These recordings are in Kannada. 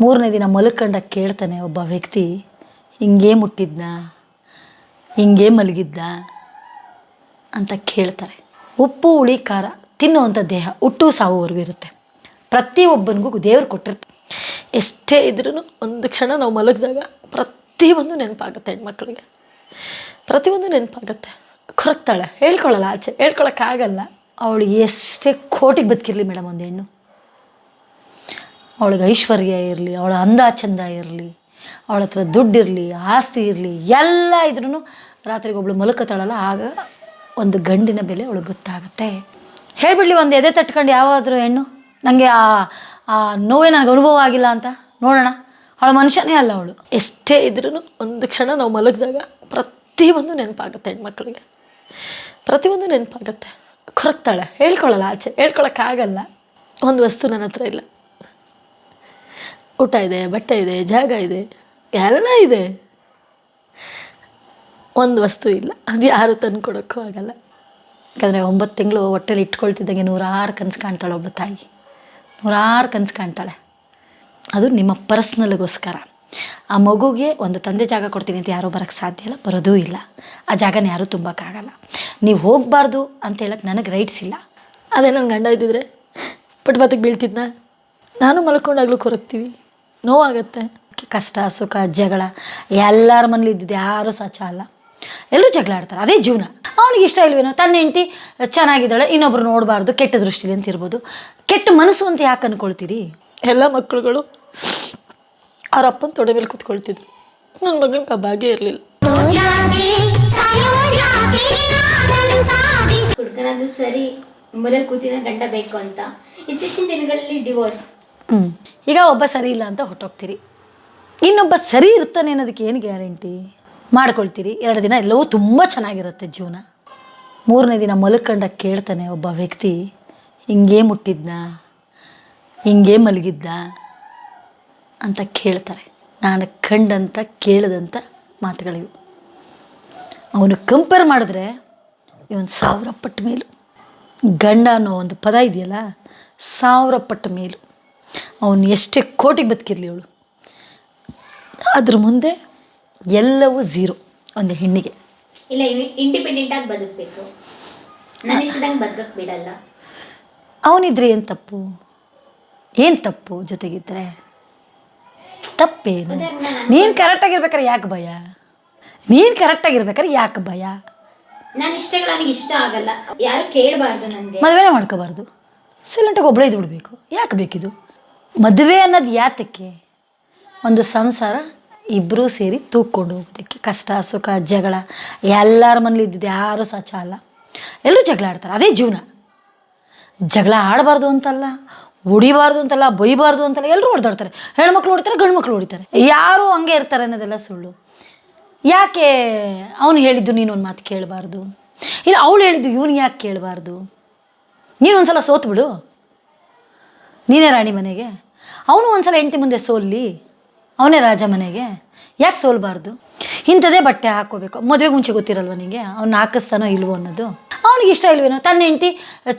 ಮೂರನೇ ದಿನ ಮಲ್ಕಂಡ ಕೇಳ್ತಾನೆ ಒಬ್ಬ ವ್ಯಕ್ತಿ, ಹಿಂಗೇ ಮುಟ್ಟಿದ್ನ? ಹಿಂಗೇ ಮಲಗಿದ್ದ ಅಂತ ಕೇಳ್ತಾರೆ. ಉಪ್ಪು, ಹುಳಿ, ಖಾರ ತಿನ್ನುವಂಥ ದೇಹ ಹುಟ್ಟು ಸಾವುವರೆಗೂ ಇರುತ್ತೆ. ಪ್ರತಿಯೊಬ್ಬನಿಗೂ ದೇವರು ಕೊಟ್ಟಿರ್ತಾರೆ. ಎಷ್ಟೇ ಇದ್ರೂ ಒಂದು ಕ್ಷಣ ನಾವು ಮಲಗಿದಾಗ ಪ್ರತಿಯೊಂದು ನೆನಪಾಗುತ್ತೆ ಹೆಣ್ಮಕ್ಳಿಗೆ. ಪ್ರತಿಯೊಂದು ನೆನಪಾಗುತ್ತೆ. ಕೊರಗ್ತಾಳೆ. ಹೇಳ್ಕೊಳ್ಳಲ್ಲ ಆಚೆ. ಹೇಳ್ಕೊಳಕ್ಕಾಗಲ್ಲ. ಅವಳು ಎಷ್ಟೇ ಕೋಟಿಗೆ ಬದುಕಿರಲಿ ಮೇಡಮ್ ಒಂದು ಹೆಣ್ಣು. ಅವಳಿಗೆ ಐಶ್ವರ್ಯ ಇರಲಿ, ಅವಳ ಅಂದ ಚಂದ ಇರಲಿ, ಅವಳ ಹತ್ರ ದುಡ್ಡಿರಲಿ ಆಸ್ತಿ ಇರಲಿ, ಎಲ್ಲ ಇದ್ರೂ ರಾತ್ರಿಗೆ ಒಬ್ಳು ಮಲಕತಾಳಲ್ಲ ಆಗ ಒಂದು ಗಂಡಿನ ಬೆಲೆ ಅವಳಿಗೆ ಗೊತ್ತಾಗುತ್ತೆ. ಹೇಳ್ಬಿಡ್ಲಿ ಒಂದು ಎದೆ ತಟ್ಕೊಂಡು ಯಾವಾದರೂ ಹೆಣ್ಣು ನನಗೆ ಆ ಆ ನೋವೇ ನನಗೆ ಅನುಭವ ಆಗಿಲ್ಲ ಅಂತ ನೋಡೋಣ. ಅವಳ ಮನುಷ್ಯನೇ ಅಲ್ಲ ಅವಳು. ಎಷ್ಟೇ ಇದ್ರೂ ಒಂದು ಕ್ಷಣ ನಾವು ಮಲಗಿದಾಗ ಪ್ರತಿಯೊಂದು ನೆನಪಾಗುತ್ತೆ ಹೆಣ್ಮಕ್ಳಿಗೆ. ಪ್ರತಿಯೊಂದು ನೆನಪಾಗುತ್ತೆ. ಕೊರಗ್ತಾಳೆ, ಹೇಳ್ಕೊಳ್ಳಲ್ಲ ಆಚೆ ಹೇಳ್ಕೊಳಕ್ಕಾಗಲ್ಲ ಒಂದು ವಸ್ತು ನನ್ನ ಹತ್ರ ಇಲ್ಲ. ಊಟ ಇದೆ, ಬಟ್ಟೆ ಇದೆ, ಜಾಗ ಇದೆ, ಎಲ್ಲ ಇದೆ. ಒಂದು ವಸ್ತು ಇಲ್ಲ. ಅದು ಯಾರು ತಂದು ಕೊಡೋಕ್ಕೂ ಆಗಲ್ಲ. ಯಾಕಂದರೆ ಒಂಬತ್ತು ತಿಂಗಳು ಹೊಟ್ಟೆಲಿ ಇಟ್ಕೊಳ್ತಿದ್ದಂಗೆ ನೂರಾರು ಕನಸು ಕಾಣ್ತಾಳೆ ಒಬ್ಬ ತಾಯಿ. ನೂರಾರು ಕನಸು ಕಾಣ್ತಾಳೆ. ಅದು ನಿಮ್ಮ ಪರ್ಸ್ನಲ್ಗೋಸ್ಕರ. ಆ ಮಗುಗೆ ಒಂದು ತಂದೆ ಜಾಗ ಕೊಡ್ತೀನಿ ಅಂತ ಯಾರೂ ಬರೋಕ್ಕೆ ಸಾಧ್ಯ ಇಲ್ಲ, ಬರೋದೂ ಇಲ್ಲ. ಆ ಜಾಗನ ಯಾರೂ ತುಂಬಕ್ಕಾಗಲ್ಲ. ನೀವು ಹೋಗಬಾರ್ದು ಅಂತ ಹೇಳಕ್ಕೆ ನನಗೆ ರೈಟ್ಸ್ ಇಲ್ಲ. ಅದೇ ನನ್ನ ಗಂಡ ಇದ್ದಿದ್ರೆ ಪಟ್ ಬೀಳ್ತಿದ್ನ? ನಾನು ಮಲ್ಕೊಂಡಾಗ್ಲೂ ಕೊರಗ್ತೀವಿ ನೋವಾಗತ್ತೆ. ಕಷ್ಟ ಸುಖ ಜಗಳ ಎಲ್ಲರ ಮನೇಲಿ ಇದ್ದಿದ್ದು ಯಾರೂ ಸಚ ಅಲ್ಲ. ಎಲ್ಲರೂ ಜಗಳ ಆಡ್ತಾರೆ ಅದೇ ಜೀವನ. ಅವನಿಗೆ ಇಷ್ಟ ಇಲ್ವೇನೋ ತನ್ನ ಹೆಂಡತಿ ಚೆನ್ನಾಗಿದ್ದಾಳೆ ಇನ್ನೊಬ್ರು ನೋಡಬಾರ್ದು ಕೆಟ್ಟ ದೃಷ್ಟಿಲಿ ಅಂತ ಇರ್ಬೋದು. ಕೆಟ್ಟ ಮನಸ್ಸು ಅಂತ ಯಾಕೆ ಅಂದ್ಕೊಳ್ತೀರಿ ಎಲ್ಲ ಮಕ್ಕಳುಗಳು ಅವ್ರ ಅಪ್ಪನ ತೊಡೆ ಮೇಲೆ ಕೂತ್ಕೊಳ್ತಿದ್ರು. ನನ್ನ ಮಗನಿಗೆ ಆ ಭಾಗ್ಯ ಇರಲಿಲ್ಲ. ಹುಡುಗನಾದ್ರೂ ಸರಿ ಮೊದಲು ಕೂತಿನ ಗಂಡ ಬೇಕು ಅಂತ. ಇತ್ತೀಚಿನ ದಿನಗಳಲ್ಲಿ ಡಿವೋರ್ಸ್ ಈಗ ಒಬ್ಬ ಸರಿ ಇಲ್ಲ ಅಂತ ಹೊಟ್ಟೋಗ್ತೀರಿ ಇನ್ನೊಬ್ಬ ಸರಿ ಇರ್ತಾನೆ ಅನ್ನೋದಕ್ಕೆ ಏನು ಗ್ಯಾರಂಟಿ? ಮಾಡ್ಕೊಳ್ತೀರಿ. ಎರಡು ದಿನ ಎಲ್ಲವೂ ತುಂಬ ಚೆನ್ನಾಗಿರುತ್ತೆ ಜೀವನ. ಮೂರನೇ ದಿನ ಮಲ್ಕಂಡ ಕೇಳ್ತಾನೆ ಒಬ್ಬ ವ್ಯಕ್ತಿ, ಹಿಂಗೇ ಮುಟ್ಟಿದ್ನ? ಹಿಂಗೇ ಮಲಗಿದ್ದ ಅಂತ ಕೇಳ್ತಾರೆ. ನಾನು ಕಂಡಂಥ ಕೇಳಿದಂಥ ಮಾತುಗಳಿವು. ಅವನು ಕಂಪೇರ್ ಮಾಡಿದ್ರೆ ಇವನು ಸಾವಿರ ಪಟ್ಟು ಮೇಲು. ಗಂಡ ಅನ್ನೋ ಒಂದು ಪದ ಇದೆಯಲ್ಲ, ಸಾವಿರ ಪಟ್ಟು ಮೇಲು. ಅವನು ಎಷ್ಟೇ ಕೋಟಿಗೆ ಬದುಕಿರಲಿ ಅವಳು. ಅದ್ರ ಮುಂದೆ ಎಲ್ಲವೂ ಝೀರೋ ಒಂದು ಹೆಣ್ಣಿಗೆ. ಇಲ್ಲ ಇಂಡಿಪೆಂಡೆಂಟ್ ಆಗಿ ಬದುಕಬೇಕು. ನನ್ನ ಇಷ್ಟದಂಗೆ ಬದುಕಕ್ಕೆ ಬಿಡಲ್ಲ. ಅವನಿದ್ರೆ ಏನು ತಪ್ಪು? ಏನು ತಪ್ಪು ಜೊತೆಗಿದ್ರೆ? ತಪ್ಪೇನು? ನೀನು ಕರೆಕ್ಟ್ ನೀನು ಕರೆಕ್ಟಾಗಿರ್ಬೇಕಾರೆ ಯಾಕೆ ಭಯ? ನೀನು ಕರೆಕ್ಟಾಗಿರ್ಬೇಕಾರೆ ಯಾಕೆ ಭಯ? ನನ್ನ ಇಷ್ಟಗಳು ನನಗೆ ಇಷ್ಟ ಆಗಲ್ಲ. ಯಾರು ಕೇಳಬಾರ್ದು ನನಗೆ ಮದುವೆನೇ ಮಾಡ್ಕೋಬಾರ್ದು. ಸೈಲೆಂಟಾಗಿ ಒಬ್ಬಳೇ ಇದು ಬಿಡಬೇಕು ಯಾಕೆ ಬೇಕಿದು? ಮದುವೆ ಅನ್ನೋದು ಯಾತಕ್ಕೆ? ಒಂದು ಸಂಸಾರ ಇಬ್ಬರೂ ಸೇರಿ ತೂಕೊಂಡು ಹೋಗೋದಕ್ಕೆ ಕಷ್ಟ, ಸುಖ, ಜಗಳ ಎಲ್ಲರ ಮನೇಲಿ ಇದ್ದಿದ್ದು ಯಾರೂ ಸಚ ಅಲ್ಲ. ಎಲ್ಲರೂ ಜಗಳ ಆಡ್ತಾರೆ, ಅದೇ ಜೀವನ. ಜಗಳ ಆಡಬಾರ್ದು ಅಂತಲ್ಲ ಹೊಡಿಬಾರ್ದು ಅಂತಲ್ಲ, ಬೈಬಾರ್ದು ಅಂತಲ್ಲ ಎಲ್ಲರೂ ಹೊಡೆದಾಡ್ತಾರೆ ಹೆಣ್ಮಕ್ಳು ಹೊಡಿತಾರೆ ಗಂಡು ಮಕ್ಳು ಹೊಡಿತಾರೆ ಯಾರು ಹಂಗೆ ಇರ್ತಾರೆ ಅನ್ನೋದೆಲ್ಲ ಸುಳ್ಳು. ಯಾಕೆ ಅವನು ಹೇಳಿದ್ದು ನೀನು ಒಂದು ಮಾತು ಕೇಳಬಾರ್ದು? ಇಲ್ಲ, ಅವಳು ಹೇಳಿದ್ದು ಇವನು ಯಾಕೆ ಕೇಳಬಾರ್ದು? ನೀನು ಒಂದ್ಸಲ ಸೋತು ಬಿಡು ನೀನೇ ರಾಣಿ ಮನೆಗೆ. ಅವನು ಒಂದ್ಸಲ ಹೆಂಡತಿ ಮುಂದೆ ಸೋಲ್ಲಿ, ಅವನೇ ರಾಜ ಮನೆಗೆ. ಯಾಕೆ ಸೋಲ್ಬಾರ್ದು? ಇಂಥದೇ ಬಟ್ಟೆ ಹಾಕೋಬೇಕು ಮದುವೆಗೆ ಮುಂಚೆ ಗೊತ್ತಿರಲ್ವ ನಿಮಗೆ ಅವ್ನು ಹಾಕಿಸ್ತಾನೋ ಇಲ್ವೋ ಅನ್ನೋದು. ಅವ್ನಿಗೆ ಇಷ್ಟ ಇಲ್ವೇನೋ? ತನ್ನ ಹೆಂಡತಿ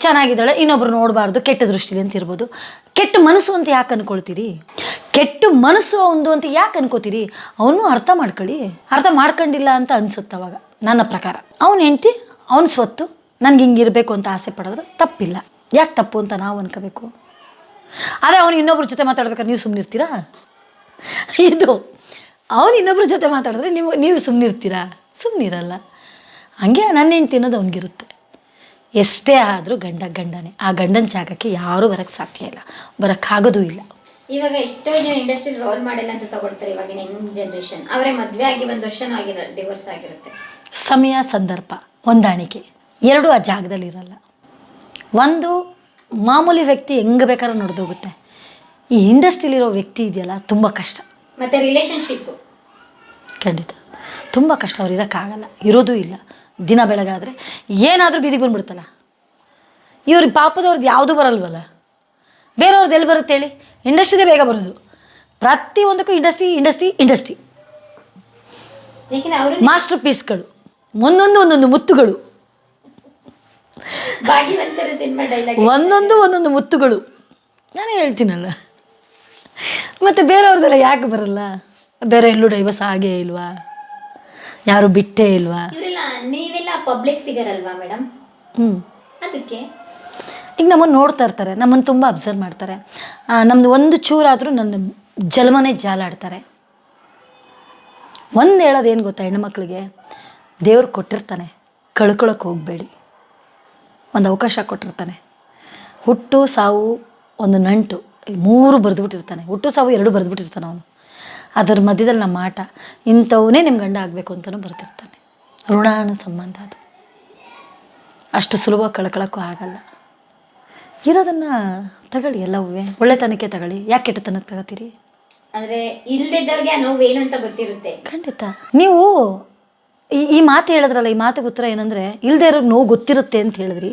ಚೆನ್ನಾಗಿದ್ದಾಳೆ, ಇನ್ನೊಬ್ರು ನೋಡಬಾರ್ದು, ಕೆಟ್ಟ ದೃಷ್ಟಿಲಿ ಅಂತ ಇರ್ಬೋದು. ಕೆಟ್ಟ ಮನಸ್ಸು ಅಂತ ಯಾಕೆ ಅನ್ಕೊಳ್ತೀರಿ? ಕೆಟ್ಟ ಮನಸ್ಸು ಒಂದು ಅಂತ ಯಾಕೆ ಅನ್ಕೋತೀರಿ? ಅವನು ಅರ್ಥ ಮಾಡ್ಕೊಳ್ಳಿ. ಅರ್ಥ ಮಾಡ್ಕೊಂಡಿಲ್ಲ ಅಂತ ಅನ್ಸುತ್ತೆ ಅವಾಗ, ನನ್ನ ಪ್ರಕಾರ. ಅವನ ಹೆಂಡತಿ, ಅವನ ಸ್ವತ್ತು, ನನಗೆ ಹಿಂಗೆ ಇರಬೇಕು ಅಂತ ಆಸೆ ಪಡೋದ್ರೆ ತಪ್ಪಿಲ್ಲ. ಯಾಕೆ ತಪ್ಪು ಅಂತ ನಾವು ಅನ್ಕೋಬೇಕು? ಅದೇ ಅವನು ಇನ್ನೊಬ್ರ ಜೊತೆ ಮಾತಾಡ್ಬೇಕಾದ್ರೆ ನೀವು ಸುಮ್ಮನಿರ್ತೀರಾ ಇದು ಅವನು ಇನ್ನೊಬ್ರ ಜೊತೆ ಮಾತಾಡಿದ್ರೆ ನೀವು ನೀವು ಸುಮ್ಮನಿರ್ತೀರಾ ಸುಮ್ಮನಿರಲ್ಲ ಹಂಗೆ ನನ್ನ ಹೆಂಡ್ತಿ ಅನ್ನೋದು ಅವನಿಗಿರುತ್ತೆ. ಎಷ್ಟೇ ಆದರೂ ಗಂಡ ಗಂಡನೇ. ಆ ಗಂಡನ ಜಾಗಕ್ಕೆ ಯಾರೂ ಬರೋಕ್ಕೆ ಸಾಧ್ಯ ಇಲ್ಲ. ಬರೋಕ್ಕಾಗೋದೂ ಇಲ್ಲ. ಇವಾಗ ಎಷ್ಟೋ ಜನ ಇಂಡಸ್ಟ್ರಿ ರೋಲ್ ಮಾಡೆಲ್ ಅಂತ ತಗೊಳ್ತಾರೆ ಇವಾಗಿನ ಯಂಗ್ ಜನ್ರೇಷನ್ ಅವರೇ ಮದುವೆ ಆಗಿ ಒಂದು ವರ್ಷನೂ ಆಗಿರ ಡಿವೋರ್ಸ್ ಆಗಿರುತ್ತೆ. ಸಮಯ ಸಂದರ್ಭ ಹೊಂದಾಣಿಕೆ. ಎರಡೂ ಆ ಜಾಗದಲ್ಲಿ ಇರಲ್ಲ ಒಂದು ಮಾಮೂಲಿ ವ್ಯಕ್ತಿ ಹೆಂಗೆ ಬೇಕಾದ್ರೂ ನಡೆದೋಗುತ್ತೆ. ಈ ಇಂಡಸ್ಟ್ರಿಲಿರೋ ವ್ಯಕ್ತಿ ಇದೆಯಲ್ಲ ತುಂಬ ಕಷ್ಟ. ಮತ್ತೆ ರಿಲೇಶನ್ಶಿಪ್ ಖಂಡಿತ. ತುಂಬ ಕಷ್ಟ ಅವ್ರು ಇರೋಕ್ಕಾಗಲ್ಲ. ಇರೋದೂ ಇಲ್ಲ. ದಿನ ಬೆಳಗಾದರೆ ಏನಾದರೂ ಬೀದಿಗೆ ಬಂದ್ಬಿಡ್ತಲ್ಲ ಇವ್ರಿಗೆ ಪಾಪದವ್ರದ್ದು ಯಾವುದೂ ಬರಲ್ವಲ್ಲ. ಬೇರೆಯವ್ರದ್ದು ಎಲ್ಲಿ ಬರುತ್ತೆ ಹೇಳಿ? ಇಂಡಸ್ಟ್ರಿದೇ ಬೇಗ ಬರೋದು. ಪ್ರತಿಯೊಂದಕ್ಕೂ ಇಂಡಸ್ಟ್ರಿ ಇಂಡಸ್ಟ್ರಿ ಇಂಡಸ್ಟ್ರಿ. ಮಾಸ್ಟರ್ ಪೀಸ್ಗಳು ಒಂದೊಂದು ಒಂದೊಂದು ಮುತ್ತುಗಳು. ಭಾಗ್ಯವಂತರ ಸಿನಿಮಾ ಡೈಲಾಗ್ ಒಂದೊಂದು ಒಂದೊಂದು ಮುತ್ತುಗಳು. ನಾನು ಹೇಳ್ತೀನಲ್ಲ. ಮತ್ತು ಬೇರೆಯವ್ರದ್ದೆಲ್ಲ ಯಾಕೆ ಬರಲ್ಲ? ಬೇರೆ ಎಲ್ಲೂ ಡೈವರ್ಸ್ ಆಗೇ ಇಲ್ವಾ? ಯಾರು ಬಿಟ್ಟೇ ಇಲ್ವಾ? ಇವರೆಲ್ಲ ನೀವೆಲ್ಲ ಪಬ್ಲಿಕ್ ಫಿಗರ್ ಅಲ್ವಾ ಮೇಡಮ್ ಹ್ಞೂ ಅದಕ್ಕೆ? ಈಗ ನಮ್ಮನ್ನು ನೋಡ್ತಾ ಇರ್ತಾರೆ ನಮ್ಮನ್ನು ತುಂಬ ಅಬ್ಸರ್ವ್ ಮಾಡ್ತಾರೆ. ನಮ್ದು ಒಂದು ಚೂರಾದರೂ ನನ್ನ ಜಲಮನೆ ಜಾಲಾಡ್ತಾರೆ. ಒಂದು ಹೇಳೋದು ಏನು ಗೊತ್ತಾ ಮಕ್ಕಳಿಗೆ ದೇವ್ರು ಕೊಟ್ಟಿರ್ತಾನೆ ಕಳ್ಕೊಳಕ್ಕೆ ಹೋಗಬೇಡಿ. ಒಂದು ಅವಕಾಶ ಕೊಟ್ಟಿರ್ತಾನೆ. ಹುಟ್ಟು ಸಾವು ಒಂದು ನಂಟು ಮೂರು ಬರೆದ್ಬಿಟ್ಟಿರ್ತಾನೆ. ಹುಟ್ಟು ಸಾವು ಎರಡು ಬರೆದ್ಬಿಟ್ಟಿರ್ತಾನೆ ಅವನು. ಅದರ ಮಧ್ಯದಲ್ಲಿ ನಮ್ಮ ಆಟ ಇಂಥವನ್ನೇ ನಿಮ್ಮ ಗಂಡ ಆಗಬೇಕು ಅಂತಲೂ ಬರ್ತಿರ್ತಾನೆ ಋಣಾನು ಸಂಬಂಧ ಅದು. ಅಷ್ಟು ಸುಲಭ ಕಳ್ಕೊಳ್ಳೋಕ್ಕೂ ಆಗಲ್ಲ. ಇರೋದನ್ನು ತಗೊಳ್ಳಿ ಎಲ್ಲವೂ. ಒಳ್ಳೆತನಕ್ಕೆ ತಗೊಳ್ಳಿ. ಯಾಕೆ ಕೆಟ್ಟತನಕ್ಕೆ ತಗೋತೀರಿ? ಅಂದರೆ ಇಲ್ಲದಿದ್ದವ್ರಿಗೆ ಆ ನೋವು ಏನು ಅಂತ ಗೊತ್ತಿರುತ್ತೆ. ಖಂಡಿತ. ನೀವು ಈ ಈ ಮಾತು ಹೇಳಿದ್ರಲ್ಲ, ಈ ಮಾತಿಗೆ ಉತ್ತರ ಏನಂದರೆ ಇಲ್ಲದೆ ಇರೋರಿಗೆ ನೋವು ಗೊತ್ತಿರುತ್ತೆ ಅಂತ ಹೇಳಿದ್ರಿ.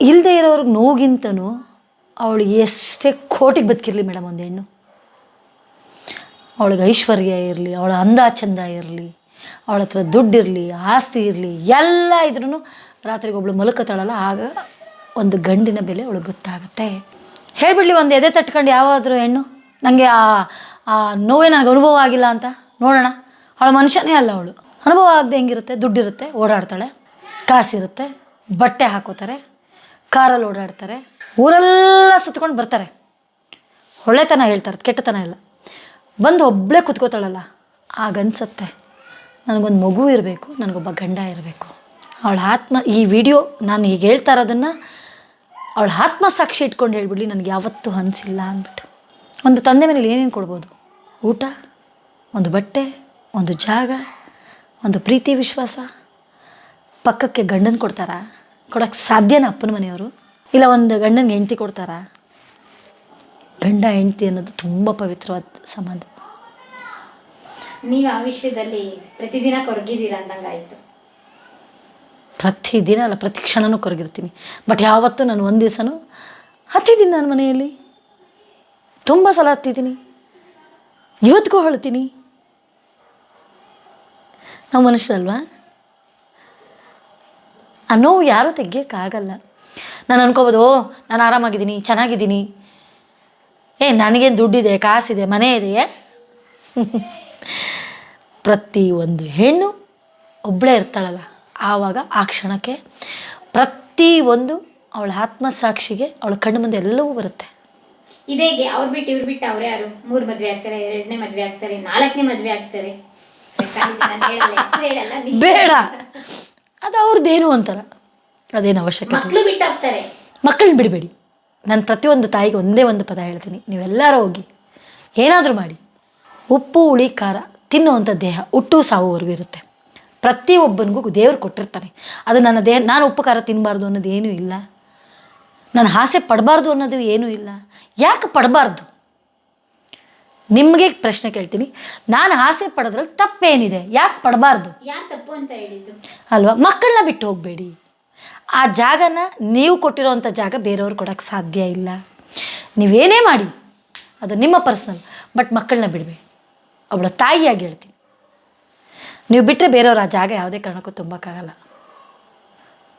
ಇಲ್ಲದೆ ಇರೋರಿಗೆ ನೋವುಗಿಂತನೂ ಅವಳು ಎಷ್ಟೇ ಕೋಟಿಗೆ ಬದುಕಿರಲಿ ಮೇಡಮ್ ಒಂದು ಹೆಣ್ಣು. ಅವಳಿಗೆ ಐಶ್ವರ್ಯ ಇರಲಿ, ಅವಳ ಅಂದ ಚಂದ ಇರಲಿ, ಅವಳ ಹತ್ರ ದುಡ್ಡಿರಲಿ ಆಸ್ತಿ ಇರಲಿ, ಎಲ್ಲ ಇದ್ರೂ ರಾತ್ರಿಗೆ ಒಬ್ಳು ಮಲಕತ್ತಾಳಲ್ಲ, ಆಗ ಒಂದು ಗಂಡಿನ ಬೆಲೆ ಅವಳಿಗೆ ಗೊತ್ತಾಗುತ್ತೆ. ಹೇಳ್ಬಿಡ್ಲಿ ಒಂದು ಎದೆ ತಟ್ಕೊಂಡು ಯಾವಾದರೂ ಹೆಣ್ಣು ನನಗೆ ಆ ನೋವೇ ನನಗೆ ಅನುಭವ ಆಗಿಲ್ಲ ಅಂತ. ನೋಡೋಣ. ಅವಳ ಮನುಷ್ಯನೇ ಅಲ್ಲ ಅವಳು. ಅನುಭವ ಆಗದೆ ಹೆಂಗಿರುತ್ತೆ? ದುಡ್ಡಿರುತ್ತೆ, ಓಡಾಡ್ತಾಳೆ. ಕಾಸಿರುತ್ತೆ, ಬಟ್ಟೆ ಹಾಕೋತಾರೆ, ಕಾರಲ್ಲಿ ಓಡಾಡ್ತಾರೆ. ಊರೆಲ್ಲ ಸುತ್ಕೊಂಡು ಬರ್ತಾರೆ. ಒಳ್ಳೆತನ ಹೇಳ್ತಾರೆ ಕೆಟ್ಟತನ ಇಲ್ಲ. ಬಂದು ಒಬ್ಬಳೇ ಕುತ್ಕೋತಾಳಲ್ಲ, ಆಗನ್ಸತ್ತೆ. ನನಗೊಂದು ಮಗು ಇರಬೇಕು, ನನಗೊಬ್ಬ ಗಂಡ ಇರಬೇಕು. ಅವಳ ಆತ್ಮ, ಈ ವಿಡಿಯೋ ನಾನು ಈಗ ಹೇಳ್ತಾ ಇರೋದನ್ನು ಅವಳ ಆತ್ಮಸಾಕ್ಷಿ ಇಟ್ಕೊಂಡು ಹೇಳ್ಬಿಡ್ಲಿ, ನನಗೆ ಯಾವತ್ತೂ ಅನಿಸಿಲ್ಲ ಅಂದ್ಬಿಟ್ಟು. ಒಂದು ತಂದೆ ಮನೇಲಿ ಏನೇನು ಕೊಡ್ಬೋದು? ಊಟ, ಒಂದು ಬಟ್ಟೆ ಒಂದು ಜಾಗ ಒಂದು ಪ್ರೀತಿ ವಿಶ್ವಾಸ ಪಕ್ಕಕ್ಕೆ ಗಂಡನ ಕೊಡ್ತಾರ ಕೊಡೋಕ್ಕೆ ಸಾಧ್ಯನ ಅಪ್ಪನ ಮನೆಯವರು? ಇಲ್ಲ ಒಂದು ಗಂಡನ ಹೆಂಡ್ತಿ ಕೊಡ್ತಾರಾ? ಗಂಡ ಹೆಂಡತಿ ಅನ್ನೋದು ತುಂಬ ಪವಿತ್ರವಾದ ಸಂಬಂಧ. ನೀವು ಆ ವಿಷಯದಲ್ಲಿ ಪ್ರತಿದಿನ ಕೊರಗಿದ್ದೀರಾ ಅಂದಂಗಾಯಿತು. ಪ್ರತಿದಿನ ಅಲ್ಲ ಪ್ರತಿ ಕ್ಷಣನೂ ಕೊರಗಿರ್ತೀನಿ. ಬಟ್ ಯಾವತ್ತೂ ನಾನು ಒಂದು ದಿವಸನೂ ಹತ್ತಿದ್ದೀನಿ ನಾನು ಮನೆಯಲ್ಲಿ. ತುಂಬ ಸಲ ಹತ್ತಿದ್ದೀನಿ. ಇವತ್ತಿಗೂ ಹೇಳ್ತೀನಿ ನಾವು ಮನುಷ್ಯರಲ್ವಾ? ಆ ನೋವು ಯಾರೂ ತೆಗಿಯೋಕ್ಕಾಗಲ್ಲ. ನಾನು ಅನ್ಕೋಬೋದು, ಓ, ನಾನು ಆರಾಮಾಗಿದ್ದೀನಿ, ಚೆನ್ನಾಗಿದ್ದೀನಿ. ಏ, ನನಗೇನು ದುಡ್ಡಿದೆ, ಕಾಸಿದೆ, ಮನೆ ಇದೆಯೇ ಒಂದು ಹೆಣ್ಣು ಒಬ್ಬಳೇ ಇರ್ತಾಳಲ್ಲ, ಆವಾಗ ಆ ಕ್ಷಣಕ್ಕೆ ಪ್ರತಿ ಒಂದು ಅವಳ ಆತ್ಮಸಾಕ್ಷಿಗೆ ಅವಳ ಕಣ್ಣು ಮುಂದೆ ಎಲ್ಲವೂ ಬರುತ್ತೆ. ಇದೇಗೆ, ಅವ್ರು ಬಿಟ್ಟು ಇವ್ರು ಬಿಟ್ಟು ಅವ್ರು ಯಾರು? ಮೂರು ಮದುವೆ ಆಗ್ತಾರೆ, ಎರಡನೇ ಮದುವೆ ಆಗ್ತಾರೆ, ನಾಲ್ಕನೇ ಮದುವೆ ಆಗ್ತಾರೆ. ಬೇಡ. ಅದು ಅವ್ರದ್ದೇನು ಅಂತಾರ. ಅದೇನು ಅವಶ್ಯಕತೆ ಮಕ್ಕಳನ್ನ ಬಿಡಬೇಡಿ. ನಾನು ಪ್ರತಿಯೊಂದು ತಾಯಿಗೆ ಒಂದೇ ಒಂದು ಪದ ಹೇಳ್ತೀನಿ. ನೀವೆಲ್ಲರೂ ಹೋಗಿ ಏನಾದರೂ ಮಾಡಿ. ಉಪ್ಪು ಹುಳಿ ಖಾರ ತಿನ್ನುವಂಥ ದೇಹ ಹುಟ್ಟು ಸಾವುವರೆಗೂ ಇರುತ್ತೆ. ಪ್ರತಿಯೊಬ್ಬನಿಗೂ ದೇವರು ಕೊಟ್ಟಿರ್ತಾನೆ. ಅದು ನನ್ನ ದೇಹ ನಾನು ಉಪ್ಪು ಖಾರ ತಿನ್ನಬಾರ್ದು ಅನ್ನೋದು ಏನೂ ಇಲ್ಲ. ನಾನು ಆಸೆ ಪಡಬಾರ್ದು ಅನ್ನೋದು ಏನೂ ಇಲ್ಲ. ಯಾಕೆ ಪಡಬಾರ್ದು? ನಿಮಗೆ ಪ್ರಶ್ನೆ ಕೇಳ್ತೀನಿ. ನಾನು ಆಸೆ ಪಡೋದ್ರಲ್ಲಿ ತಪ್ಪೇನಿದೆ? ಯಾಕೆ ಪಡಬಾರ್ದು? ಯಾಕೆ ತಪ್ಪು ಅಂತ ಹೇಳಿದ್ದು? ಅಲ್ವಾ? ಮಕ್ಕಳನ್ನ ಬಿಟ್ಟು ಹೋಗಬೇಡಿ. ಆ ಜಾಗನ ನೀವು ಕೊಟ್ಟಿರೋವಂಥ ಜಾಗ ಬೇರೆಯವ್ರು ಕೊಡೋಕ್ಕೆ ಸಾಧ್ಯ ಇಲ್ಲ. ನೀವೇನೇ ಮಾಡಿ. ಅದು ನಿಮ್ಮ ಪರ್ಸನಲ್. ಬಟ್ ಮಕ್ಕಳನ್ನ ಬಿಡಬೇಡಿ. ಅವಳ ತಾಯಿಯಾಗಿ ಹೇಳ್ತೀನಿ. ನೀವು ಬಿಟ್ಟರೆ ಬೇರೆಯವ್ರು ಆ ಜಾಗ ಯಾವುದೇ ಕಾರಣಕ್ಕೂ ತುಂಬಕ್ಕಾಗಲ್ಲ.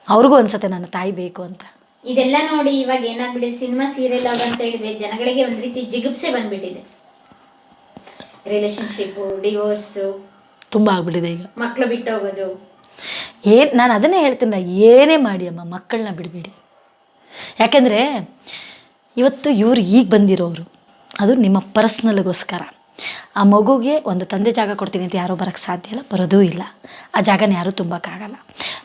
ಅವ್ರಿಗೂ ಅನ್ಸುತ್ತೆ ನನ್ನ ತಾಯಿ ಬೇಕು ಅಂತ. ಇದೆಲ್ಲ ನೋಡಿ ಇವಾಗ ಏನಾಗ್ಬಿಟ್ಟಿದೆ? ಸಿನಿಮಾ ಸೀರಿಯಲ್ ಅಂತ ಹೇಳಿದ್ರೆ ಜನಗಳಿಗೆ ಒಂದ್ ರೀತಿ ಜಿಗುಪ್ಸೆ ಬಂದ್ಬಿಟ್ಟಿದೆ. ರಿಲೇಶನ್ಶಿಪ್ ಡಿವೋರ್ಸ್ ತುಂಬ ಆಗ್ಬಿಟ್ಟಿದೆ ಈಗ. ಮಕ್ಕಳು ಬಿಟ್ಟು ಹೋಗೋದು. ಏನು ನಾನು ಅದನ್ನೇ ಹೇಳ್ತೀನಿ ಏನೇ ಮಾಡಿ ಅಮ್ಮ ಮಕ್ಕಳನ್ನ ಬಿಡಬೇಡಿ. ಯಾಕೆಂದರೆ ಇವತ್ತು ಇವ್ರು ಈಗ ಬಂದಿರೋರು ಅದು ನಿಮ್ಮ ಪರ್ಸ್ನಲ್ಗೋಸ್ಕರ ಆ ಮಗುಗೆ ಒಂದು ತಂದೆ ಜಾಗ ಕೊಡ್ತೀನಿ ಅಂತ ಯಾರೂ ಬರೋಕ್ಕೆ ಸಾಧ್ಯ ಇಲ್ಲ ಬರೋದೂ ಇಲ್ಲ. ಆ ಜಾಗನ ಯಾರೂ ತುಂಬಕ್ಕಾಗಲ್ಲ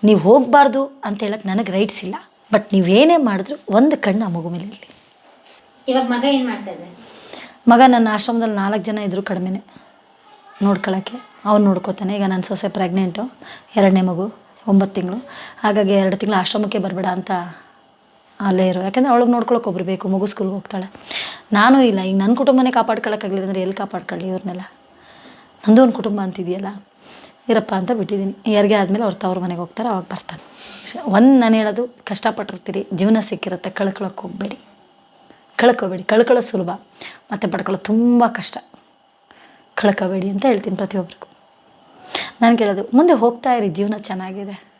ನೀವು ಹೋಗಬಾರ್ದು ಅಂತ ಹೇಳಕ್ಕೆ ನನಗೆ ರೈಟ್ಸ್ ಇಲ್ಲ ಬಟ್ ನೀವೇನೇ ಮಾಡಿದ್ರು ಒಂದು ಕಣ್ಣು ಆ ಮಗು ಮೇಲೆ ಇರಲಿ ಇವಾಗ ಮಗ ಏನು ಮಾಡ್ತಾ ಇದ್ದಾನೆ ಮಗ ನನ್ನ ಆಶ್ರಮದಲ್ಲಿ ನಾಲ್ಕು ಜನ ಇದ್ದರು ಕಡಿಮೆನೆ ನೋಡ್ಕೊಳ್ಳೋಕ್ಕೆ ಅವ್ನು ನೋಡ್ಕೋತಾನೆ. ಈಗ ನನ್ನ ಸೊಸೆ ಪ್ರೆಗ್ನೆಂಟು ಎರಡನೇ ಮಗು, ಒಂಬತ್ತು ತಿಂಗಳು. ಹಾಗಾಗಿ ಎರಡು ತಿಂಗಳು ಆಶ್ರಮಕ್ಕೆ ಬರಬೇಡ ಅಂತ ಅಲ್ಲೇ ಇರೋ. ಯಾಕಂದರೆ ಅವಳಿಗೆ ನೋಡ್ಕೊಳಕ್ಕೆ ಒಬ್ಬರು ಬೇಕು. ಮಗು ಸ್ಕೂಲ್ಗೆ ಹೋಗ್ತಾಳೆ. ನಾನು ಇಲ್ಲ. ಈಗ ನನ್ನ ಕುಟುಂಬನೇ ಕಾಪಾಡ್ಕೊಳಕ್ಕಾಗಲಿಲ್ಲ ಅಂದರೆ ಎಲ್ಲಿ ಕಾಪಾಡ್ಕೊಳ್ಳಿ ಇವ್ರನ್ನೆಲ್ಲ? ನಂದು ಒಂದು ಕುಟುಂಬ ಅಂತಿದೆಯಲ್ಲ? ಇರಪ್ಪ ಅಂತ ಬಿಟ್ಟಿದ್ದೀನಿ. ಯಾರಿಗೆ ಆದಮೇಲೆ ಅವ್ರು ತವ್ರ ಮನೆಗೆ ಹೋಗ್ತಾರೆ, ಅವಾಗ ಬರ್ತಾನೆ. ಒಂದು ನಾನು ಹೇಳೋದು, ಕಷ್ಟಪಟ್ಟಿರ್ತೀರಿ. ಜೀವನ ಸಿಕ್ಕಿರುತ್ತೆ. ಕಳ್ಕೊಳಕ್ಕೆ ಹೋಗಬೇಡಿ. ಕಳ್ಕೊಬೇಡಿ ಕಳ್ಕೊಳ್ಳೋ ಸುಲಭ. ಮತ್ತು ಪಡ್ಕೊಳ್ಳೋದು ತುಂಬ ಕಷ್ಟ. ಕಳ್ಕೋಬೇಡಿ ಅಂತ ಹೇಳ್ತೀನಿ ಪ್ರತಿಯೊಬ್ಬರಿಗೂ ನಾನು ಕೇಳೋದು, ಮುಂದೆ ಹೋಗ್ತಾ ಇರಿ, ಜೀವನ ಚೆನ್ನಾಗಿದೆ.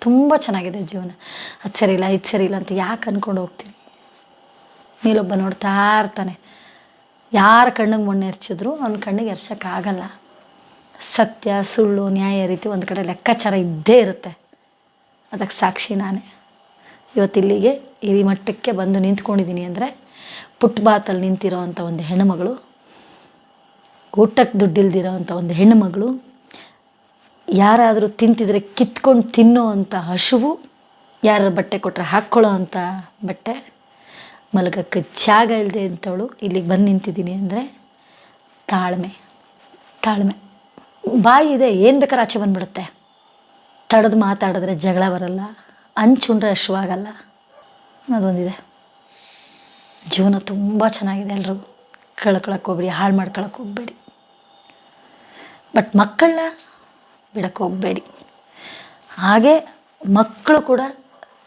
ತುಂಬ ಚೆನ್ನಾಗಿದೆ ಜೀವನ. ಅದು ಸರಿ ಇಲ್ಲ ಇದು ಸರಿ ಇಲ್ಲ ಅಂತ ಯಾಕೆ ಅಂದ್ಕೊಂಡು ಹೋಗ್ತೀನಿ? ನೀಲೊಬ್ಬ ನೋಡ್ತಾ ಇರ್ತಾನೆ. ಯಾರ ಕಣ್ಣಿಗೆ ಮೊನ್ನೆ ಎರ್ಚಿದ್ರು, ಅವ್ನ ಕಣ್ಣಿಗೆ ಎರ್ಸೋಕ್ಕಾಗಲ್ಲ ಸತ್ಯ, ಸುಳ್ಳು, ನ್ಯಾಯ ರೀತಿ ಒಂದು ಕಡೆ ಲೆಕ್ಕಾಚಾರ ಇದ್ದೇ ಇರುತ್ತೆ. ಅದಕ್ಕೆ ಸಾಕ್ಷಿ ನಾನೇ. ಇವತ್ತು ಇಲ್ಲಿಗೆ ಈ ಮಟ್ಟಕ್ಕೆ ಬಂದು ನಿಂತ್ಕೊಂಡಿದ್ದೀನಿ ಅಂದರೆ ಪುಟ್ಬಾತಲ್ಲಿ ನಿಂತಿರೋ ಅಂಥ ಒಂದು ಹೆಣ್ಣುಮಗಳು, ಊಟಕ್ಕೆ ದುಡ್ಡಿಲ್ದಿರೋ ಅಂಥ ಒಂದು ಹೆಣ್ಣುಮಗಳು, ಯಾರಾದರೂ ತಿಂತಿದ್ರೆ ಕಿತ್ಕೊಂಡು ತಿನ್ನೋ ಅಂಥ ಹಸುವು ಯಾರ ಬಟ್ಟೆ ಕೊಟ್ಟರೆ ಹಾಕ್ಕೊಳ್ಳೋ ಅಂಥ ಬಟ್ಟೆ, ಮಲಗಕ್ಕೆ ಜಾಗ ಇಲ್ಲದೆ ಅಂಥವಳು ಇಲ್ಲಿಗೆ ಬಂದು ನಿಂತಿದ್ದೀನಿ ಅಂದರೆ ತಾಳ್ಮೆ ತಾಳ್ಮೆ. ಬಾಯಿ ಇದೆ, ಏನು ಬೇಕಾದ್ರೆ ಆಚೆ ಬಂದ್ಬಿಡುತ್ತೆ. ತಡೆದು ಮಾತಾಡಿದ್ರೆ ಜಗಳ ಬರಲ್ಲ. ಹಂಚುಂಡ್ರೆ ಹಶ್ವಾಗಲ್ಲ ಅದೊಂದಿದೆ. ಜೀವನ ತುಂಬ ಚೆನ್ನಾಗಿದೆ ಎಲ್ಲರೂ ಕಳ್ಕೊಳಕ್ಕೆ ಹೋಗ್ಬೇಡಿ, ಹಾಳು ಮಾಡ್ಕೊಳಕ್ಕೆ ಹೋಗ್ಬೇಡಿ. ಬಟ್ ಮಕ್ಕಳನ್ನ ಬಿಡಕ್ಕೆ ಹೋಗಬೇಡಿ. ಹಾಗೆ ಮಕ್ಕಳು ಕೂಡ